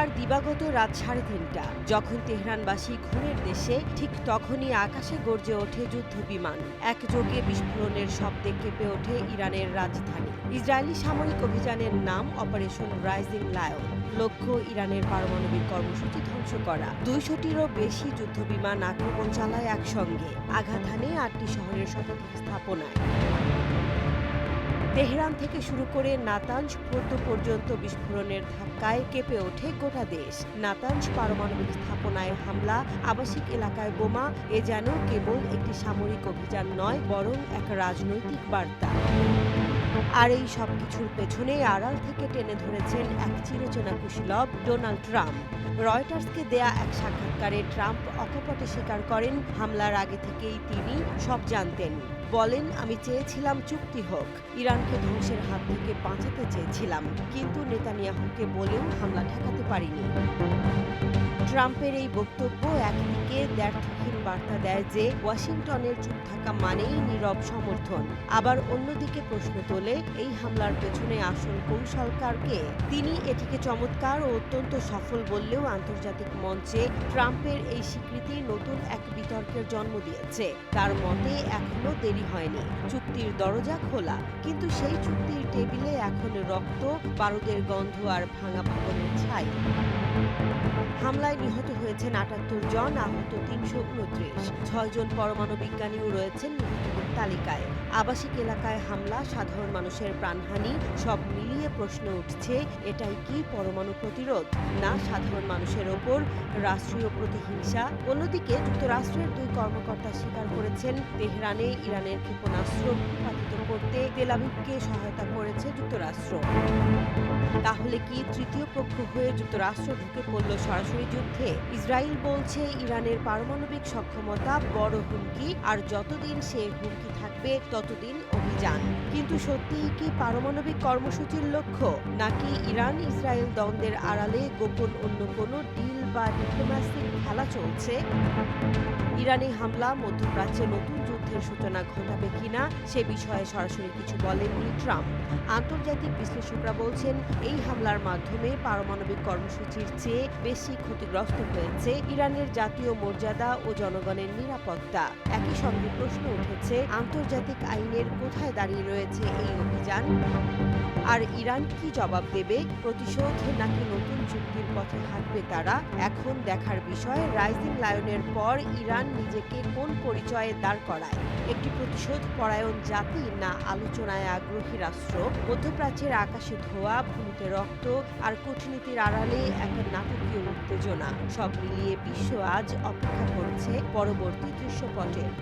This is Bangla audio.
শুক্রবার দিবাগত রাত সাড়ে তিনটা। যখন তেহরানবাসী ঘুমের দেশে, ঠিক তখনই আকাশে গর্জে ওঠে যুদ্ধ বিমান একযোগে বিস্ফোরণের শব্দে কেঁপে ওঠে ইরানের রাজধানী। ইসরায়েলি সামরিক অভিযানের নাম অপারেশন রাইজিং লায়ন। লক্ষ্য, ইরানের পারমাণবিক কর্মসূচি ধ্বংস করা। দুইশোটিরও বেশি যুদ্ধবিমান আক্রমণ চালায় একসঙ্গে। আঘাত হানে আটটি শহরের শতাধিক স্থাপনায়। তেহরান থেকে শুরু করে নাতাঞ্জ পোর্ত পর্যন্ত বিস্ফোরণের ধাক্কায় কেঁপে ওঠে গোটা দেশ। নাতাঞ্জ পারমাণবিক স্থাপনায় হামলা, আবাসিক এলাকায় বোমা, এ যেন কেবল একটি সামরিক অভিযান নয়, বরং এক রাজনৈতিক বার্তা। আর এই সব কিছুর পেছনে আড়াল থেকে টেনে ধরেছেন এক চিরচেনা কুশীলব, ডোনাল্ড ট্রাম্প। রয়টার্সকে দেয়া এক সাক্ষাৎকারে ট্রাম্প অকপটে স্বীকার করেন, হামলার আগে থেকেই তিনি সব জানতেন। বলেন, আমি চেয়েছিলাম চুক্তি হোক। ইরানকে ধ্বংসের হাত থেকে বাঁচাতে চেয়েছিলাম, কিন্তু নেতানিয়াহুকে বলেও হামলা ঠেকাতে পারিনি। ট্রাম্পের এই বক্তব্য একদিকে দ্ব্যর্থহীন বার্তা দেয় যে, ওয়াশিংটনের চুপ থাকা মানেই নীরব সমর্থন। আবার অন্যদিকে প্রশ্ন তোলে, এই হামলার পেছনে আসল কৌশলকারকে তিনি এটিকে চমৎকার ও অত্যন্ত সফল বললেও আন্তর্জাতিক মঞ্চে ট্রাম্পের এই স্বীকৃতি নতুন এক বিতর্কের জন্ম দিয়েছে। তার মতে, এখনও দেরি হয়নি। চুক্তির দরজা খোলা। কিন্তু সেই চুক্তির টেবিলে এখন রক্ত, বারুদের গন্ধ আর ভাঙা ভবনের ছাই। হামলায় নিহত হয়েছেন আটাত্তর জন, আহত তিনশো উনত্রিশ। ছয়জন পরমাণু বিজ্ঞানীও রয়েছেন তালিকায়। আবাসিক এলাকায় হামলা, সাধারণ মানুষের প্রাণহানি, সব মিলিয়ে প্রশ্ন উঠছে, এটাই কি পরমাণু প্রতিরোধ? না, সাধারণ মানুষের ওপর রাষ্ট্রীয় প্রতিহিংসা? অন্যদিকে, যুক্তরাষ্ট্রের দুই কর্মকর্তা স্বীকার করেছেন, তেহরানে ইরানের ক্ষেপণাস্ত্র ভূপাতিত করতে তেলাবিবকে সহায়তা করেছে যুক্তরাষ্ট্র। তাহলে কি তৃতীয় পক্ষ হয়ে যুক্তরাষ্ট্র ঢুকে পড়ল সরাসরি যুদ্ধে ইসরায়েল বলছে ইরানের পারমাণবিক সক্ষমতা বড় হুমকি, আর যতদিন সে হুমকি থাকবে, ততদিন অভিযান। কিন্তু সত্যিই কি পারমাণবিক কর্মসূচির লক্ষ্য? নাকি ইরান ইসরায়েল দ্বন্দ্বের আড়ালে গোপন অন্য কোনো ডিল বা ডিপ্লোম্যাসিক খেলা চলছে? ইরানি হামলা, মধ্যপ্রাচ্যে নতুন যুদ্ধের সূচনা ঘটাবে কিনা, সে বিষয়ে সরাসরি কিছু বলেননি ট্রাম্প। আন্তর্জাতিক বিশ্লেষকরা বলছেন, এই হামলার মাধ্যমে পারমাণবিক কর্মসূচির চেয়ে বেশি ক্ষতিগ্রস্ত হয়েছে ইরানের জাতীয় মর্যাদা ও জনগণের নিরাপত্তা। একই সঙ্গে প্রশ্ন উঠেছে, আন্তর্জাতিক আইনের কোথায় দাঁড়িয়ে রয়েছে এই অভিযান? আর ইরান কি জবাব দেবে? প্রতিশোধ নাকি নতুন চুক্তির পথে হাঁটবে তারা? এখন দেখার বিষয়, রাইজিং লায়নের পর ইরান নিজেকে কোন পরিচয়ে দাঁড় করায়? একটি প্রতিশোধ পরায়ণ জাতি না আলোচনায় আগ্রহী রাষ্ট্র? মধ্যপ্রাচ্যের আকাশে ধোয়া, ভূমিতে রক্ত, আর কূটনীতির আড়ালে এক নাটকীয় উত্তেজনা সব মিলিয়ে বিশ্ব আজ অপেক্ষা করছে পরবর্তী দৃশ্যপটের